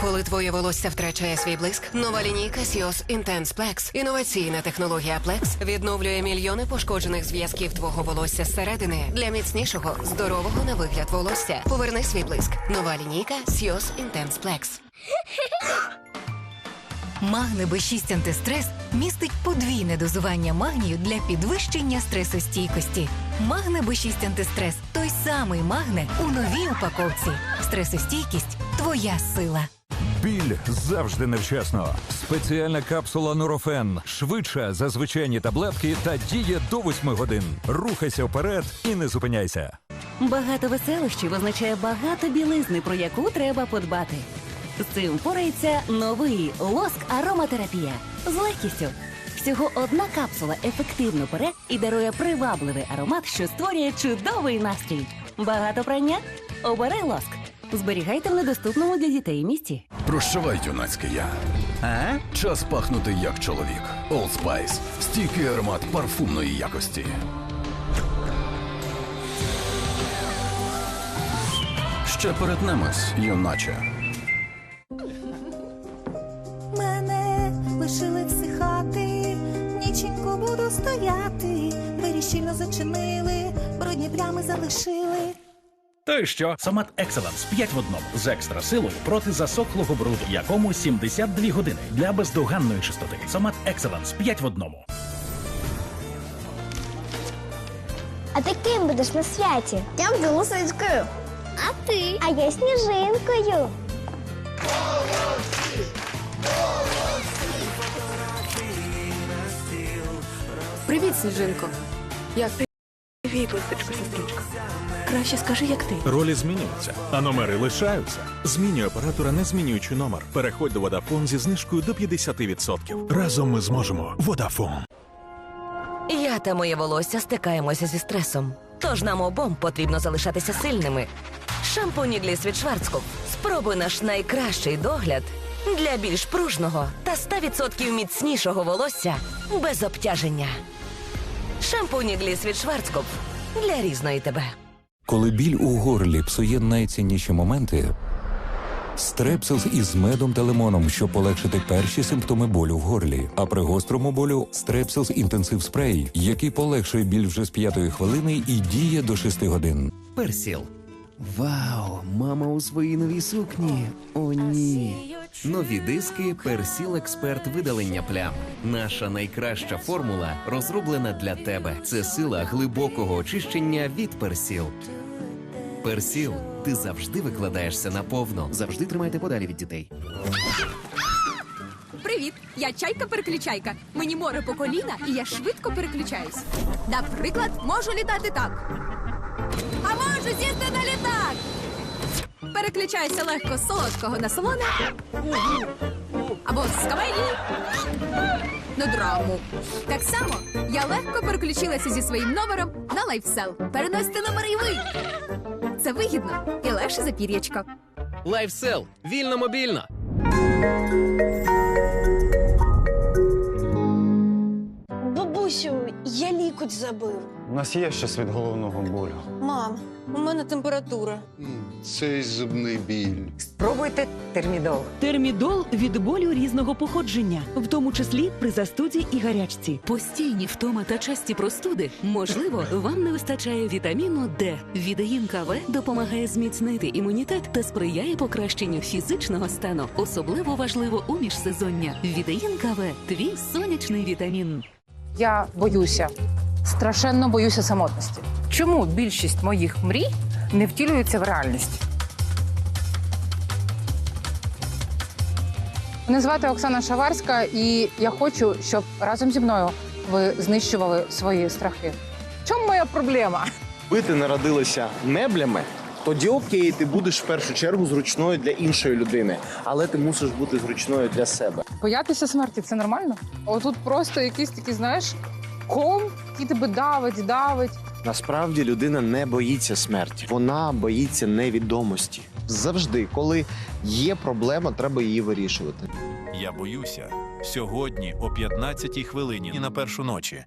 Коли твоє волосся втрачає свій блиск, нова лінійка Sios Intense Plex. Інноваційна технологія Plex відновлює мільйони пошкоджених зв'язків твого волосся зсередини для міцнішого, здорового на вигляд волосся. Поверни свій блиск. Нова лінійка Sios Intense Plex. Магне Б6 антистрес містить подвійне дозування магнію для підвищення стресостійкості. Магне Б6 антистрес той самий магне у новій упаковці. Стресостійкість твоя сила. Біль завжди невчасно. Спеціальна капсула Нурофен швидша за звичайні таблетки та діє до 8 годин. Рухайся вперед і не зупиняйся. Багато веселощів означає багато білизни, про яку треба подбати. З цим впорається новий лоск ароматерапія з легкістю. Всього одна капсула ефективно пере і дарує привабливий аромат, що створює чудовий настрій. Багато прання? Обери лоск. Зберігайте в недоступному для дітей місці. Прощавай, юнацький я. А? Час пахнути як чоловік. Old Spice. Стійкий аромат парфумної якості. Ще перетнемось, юначе. Стояти, двері щільно зачинили, брудні плями залишили. То й що? Сомат Екселенс 5 в одному з екстра силою проти засохлого бруду, якому 72 години для бездоганної чистоти. Сомат Екселенс 5 в одному. А ти ким будеш на святі? Я буду лисичкою. А ти? А я сніжинкою. Привіт, Сніжинко. Як ти? Привіт, лисичко, сестричко. Краще скажи, як ти. Ролі змінюються, а номери лишаються. Змінюй оператора, не змінюючи номер. Переходь до Vodafone зі знижкою до 50%. Разом ми зможемо. Vodafone. Я та моє волосся стикаємося зі стресом. Тож нам обом потрібно залишатися сильними. Шампунь Гліс від Шварцкоп. Спробуй наш найкращий догляд для більш пружного та 100% міцнішого волосся без обтяження. Шампунь Гліс від Шварцкоп для різної тебе. Коли біль у горлі псує найцінніші моменти. Стрепсилс із медом та лимоном, щоб полегшити перші симптоми болю в горлі. А при гострому болю Стрепсилс інтенсив спрей, який полегшує біль вже з п'ятої хвилини і діє до 6 годин. Персіл. Вау, мама у своїй новій сукні. О, ні. Нові диски Персіл Експерт видалення плям. Наша найкраща формула розроблена для тебе. Це сила глибокого очищення від Персіл. Персіл, ти завжди викладаєшся наповно. Завжди тримайте подалі від дітей. Привіт, я чайка-переключайка. Мені море по коліна, і я швидко переключаюсь. Наприклад, можу літати так. Переключаюся легко з солодкого на солоне. Або з комедії на драму. Так само я легко переключилася зі своїм номером на лайфсел. Переносьте номери і ви. Це вигідно і легше за пір'ячко. Лайфсел. Вільно мобільно. Я лікуть забив. У нас є щось від головного болю. Мам, у мене температура. Цей зубний біль. Спробуйте термідол. Термідол від болю різного походження, в тому числі при застуді і гарячці. Постійні втоми та часті простуди. Можливо, вам не вистачає вітаміну Д. Відеїн КВ допомагає зміцнити імунітет та сприяє покращенню фізичного стану. Особливо важливо у міжсезоння. Відеїн КВ – твій сонячний вітамін. Я боюся, страшенно боюся самотності. Чому більшість моїх мрій не втілюється в реальність? Мене звати Оксана Шаварська, і я хочу, щоб разом зі мною ви знищували свої страхи. В чому моя проблема? Би ти народилася меблями, тоді окей, ти будеш в першу чергу зручною для іншої людини, але ти мусиш бути зручною для себе. Боятися смерті це нормально? Отут просто якийсь такий, знаєш, ком, який тебе давить, давить. Насправді людина не боїться смерті, вона боїться невідомості. Завжди, коли є проблема, треба її вирішувати. Я боюся. Сьогодні о 15-й хвилині і на першу ночі.